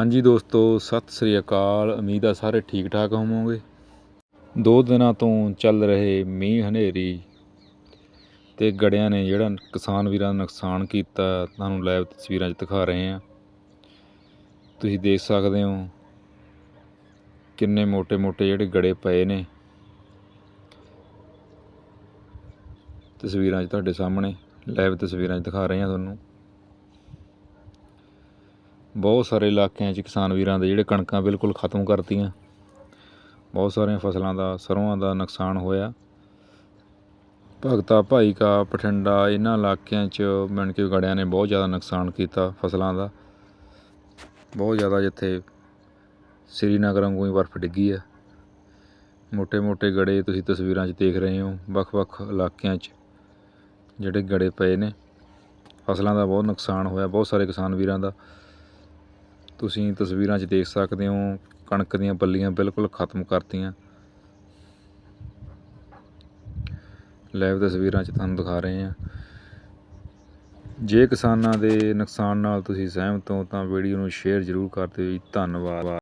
ਹਾਂਜੀ ਦੋਸਤੋ, ਸਤਿ ਸ੍ਰੀ ਅਕਾਲ। ਉਮੀਦ ਆ ਸਾਰੇ ਠੀਕ ਠਾਕ ਹੋਵੋਗੇ। ਦੋ ਦਿਨਾਂ ਤੋਂ ਚੱਲ ਰਹੇ ਮੀਂਹ ਹਨੇਰੀ ਤੇ ਗੜਿਆਂ ਨੇ ਜਿਹੜਾ ਕਿਸਾਨ ਵੀਰਾਂ ਦਾ ਨੁਕਸਾਨ ਕੀਤਾ, ਤੁਹਾਨੂੰ ਲਾਈਵ ਤਸਵੀਰਾਂ 'ਚ ਦਿਖਾ ਰਹੇ ਹਾਂ। ਤੁਸੀਂ ਦੇਖ ਸਕਦੇ ਹੋ ਕਿੰਨੇ ਮੋٹے-ਮੋٹے ਜਿਹੜੇ ਗੜੇ ਪਏ ਨੇ। ਤਸਵੀਰਾਂ 'ਚ ਤੁਹਾਡੇ ਸਾਹਮਣੇ, ਲਾਈਵ ਤਸਵੀਰਾਂ 'ਚ ਦਿਖਾ ਰਹੇ ਹਾਂ ਤੁਹਾਨੂੰ। ਬਹੁਤ ਸਾਰੇ ਇਲਾਕਿਆਂ 'ਚ ਕਿਸਾਨ ਵੀਰਾਂ ਦੇ ਜਿਹੜੇ ਕਣਕਾਂ ਬਿਲਕੁਲ ਖਤਮ ਕਰਤੀਆਂ। ਬਹੁਤ ਸਾਰੀਆਂ ਫਸਲਾਂ ਦਾ ਸਰ੍ਹੋਂ ਦਾ ਨੁਕਸਾਨ ਹੋਇਆ। ਭਗਤਾ ਭਾਈ ਕਾ ਬਠਿੰਡਾ, ਇਹਨਾਂ ਇਲਾਕਿਆਂ 'ਚ ਮਿਣ ਕੇ ਗੜਿਆਂ ਨੇ ਬਹੁਤ ਜ਼ਿਆਦਾ ਨੁਕਸਾਨ ਕੀਤਾ ਫਸਲਾਂ ਦਾ। ਬਹੁਤ ਜ਼ਿਆਦਾ ਜਿੱਥੇ ਸ੍ਰੀਨਗਰ ਵਾਂਗੂ ਹੀ ਬਰਫ਼ ਡਿੱਗੀ ਆ। ਮੋٹے-ਮੋٹے ਗੜੇ ਤੁਸੀਂ ਤਸਵੀਰਾਂ 'ਚ ਦੇਖ ਰਹੇ ਹੋ, ਵੱਖ-ਵੱਖ ਇਲਾਕਿਆਂ 'ਚ ਜਿਹੜੇ ਗੜੇ ਪਏ ਨੇ। ਫਸਲਾਂ ਦਾ ਬਹੁਤ ਨੁਕਸਾਨ ਹੋਇਆ, ਬਹੁਤ ਸਾਰੇ ਕਿਸਾਨ ਵੀਰਾਂ ਦਾ। ਤੁਸੀਂ ਤਸਵੀਰਾਂ 'ਚ ਦੇਖ ਸਕਦੇ ਹੋ, ਕਣਕ ਦੀਆਂ ਬੱਲੀਆਂ ਬਿਲਕੁਲ ਖਤਮ ਕਰਤੀਆਂ। ਲਾਈਵ ਤਸਵੀਰਾਂ 'ਚ ਤੁਹਾਨੂੰ ਦਿਖਾ ਰਹੇ ਹਾਂ। ਜੇ ਕਿਸਾਨਾਂ ਦੇ ਨੁਕਸਾਨ ਨਾਲ ਤੁਸੀਂ ਸਹਿਮਤ ਹੋ, ਤਾਂ ਵੀਡੀਓ ਨੂੰ ਸ਼ੇਅਰ ਜ਼ਰੂਰ ਕਰ ਦਿਓ ਜੀ। ਧੰਨਵਾਦ।